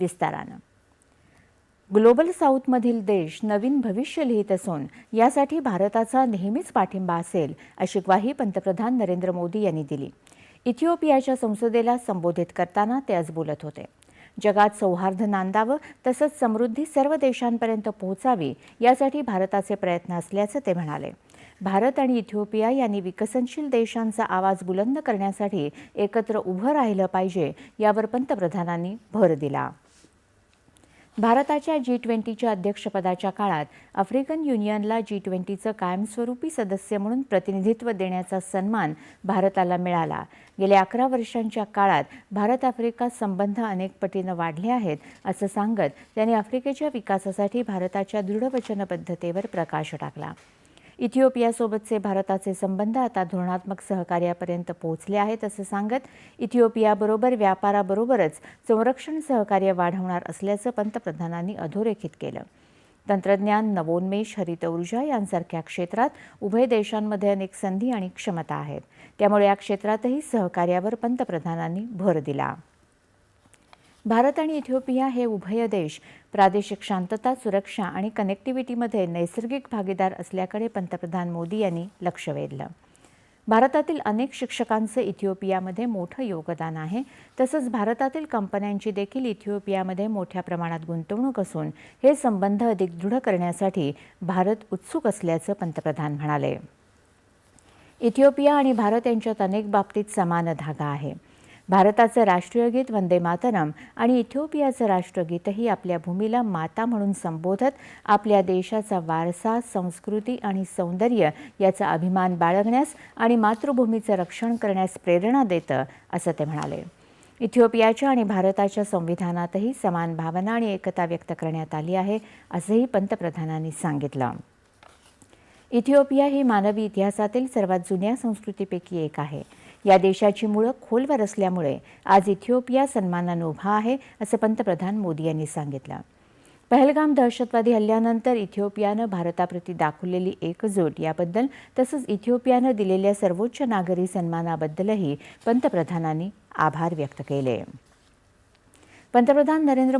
विस्तारानं. ग्लोबल साऊथमधील देश नवीन भविष्य लिहित असून यासाठी भारताचा नेहमीच पाठिंबा असेल अशी ग्वाही पंतप्रधान नरेंद्र मोदी यांनी दिली. इथिओपियाच्या संसदेला संबोधित करताना ते आज बोलत होते. जगात सौहार्द नांदावं तसंच समृद्धी सर्व देशांपर्यंत पोहोचावी यासाठी भारताचे प्रयत्न असल्याचं ते म्हणाले. भारत आणि इथिओपिया यांनी विकसनशील देशांचा आवाज बुलंद करण्यासाठी एकत्र उभं राहिलं पाहिजे यावर पंतप्रधानांनी भर दिला. भारताच्या जी ट्वेंटीच्या अध्यक्षपदाच्या काळात आफ्रिकन युनियनला जी ट्वेंटीचं कायमस्वरूपी सदस्य म्हणून प्रतिनिधित्व देण्याचा सन्मान भारताला मिळाला. गेल्या अकरा वर्षांच्या काळात भारत आफ्रिका संबंध अनेक पटीनं वाढले आहेत असं सांगत त्यांनी आफ्रिकेच्या विकासासाठी भारताच्या दृढ वचनबद्धतेवर प्रकाश टाकला. इथिओपियासोबतचे भारताचे संबंध आता धोरणात्मक सहकार्यापर्यंत पोहोचले आहेत असं सांगत इथिओपियाबरोबर व्यापाराबरोबरच संरक्षण सहकार्य वाढवणार असल्याचं पंतप्रधानांनी अधोरेखित केलं. तंत्रज्ञान नवोन्मेष हरित ऊर्जा यांसारख्या क्षेत्रात उभय देशांमध्ये अनेक संधी आणि क्षमता आहेत. त्यामुळे या क्षेत्रातही सहकार्यावर पंतप्रधानांनी भर दिला. भारत आणि इथिओपिया हे उभय देश प्रादेशिक शांतता सुरक्षा आणि कनेक्टिव्हिटीमध्ये नैसर्गिक भागीदार असल्याकडे पंतप्रधान मोदी यांनी लक्ष वेधलं. भारतातील अनेक शिक्षकांचं इथिओपियामध्ये मोठं योगदान आहे. तसंच भारतातील कंपन्यांची देखील इथिओपियामध्ये मोठ्या प्रमाणात गुंतवणूक असून हे संबंध अधिक दृढ करण्यासाठी भारत उत्सुक असल्याचं पंतप्रधान म्हणाले. इथिओपिया आणि भारत यांच्यात अनेक बाबतीत समान धागा आहे. भारताचं राष्ट्रीय गीत वंदे मातरम आणि इथिओपियाचं राष्ट्रगीतही आपल्या भूमीला माता म्हणून संबोधत आपल्या देशाचा वारसा संस्कृती आणि सौंदर्य याचा अभिमान बाळगण्यास आणि मातृभूमीचं रक्षण करण्यास प्रेरणा देतं असं ते म्हणाले. इथिओपियाच्या आणि भारताच्या संविधानातही समान भावना आणि एकता व्यक्त करण्यात आली आहे असंही पंतप्रधानांनी सांगितलं. इथिओपिया ही मानवी इतिहासातील सर्वात जुन्या संस्कृतीपैकी एक आहे. या देशाची मुळं खोलवर असल्यामुळे आज इथिओपिया सन्मानानं उभा आहे असं पंतप्रधान मोदी यांनी सांगितलं. पहलगाम दहशतवादी हल्ल्यानंतर इथिओपियानं भारताप्रती दाखवलेली एकजूट याबद्दल तसंच इथिओपियानं दिलेल्या सर्वोच्च नागरी सन्मानाबद्दलही पंतप्रधानांनी आभार व्यक्त केले. पंतप्रधान नरेंद्र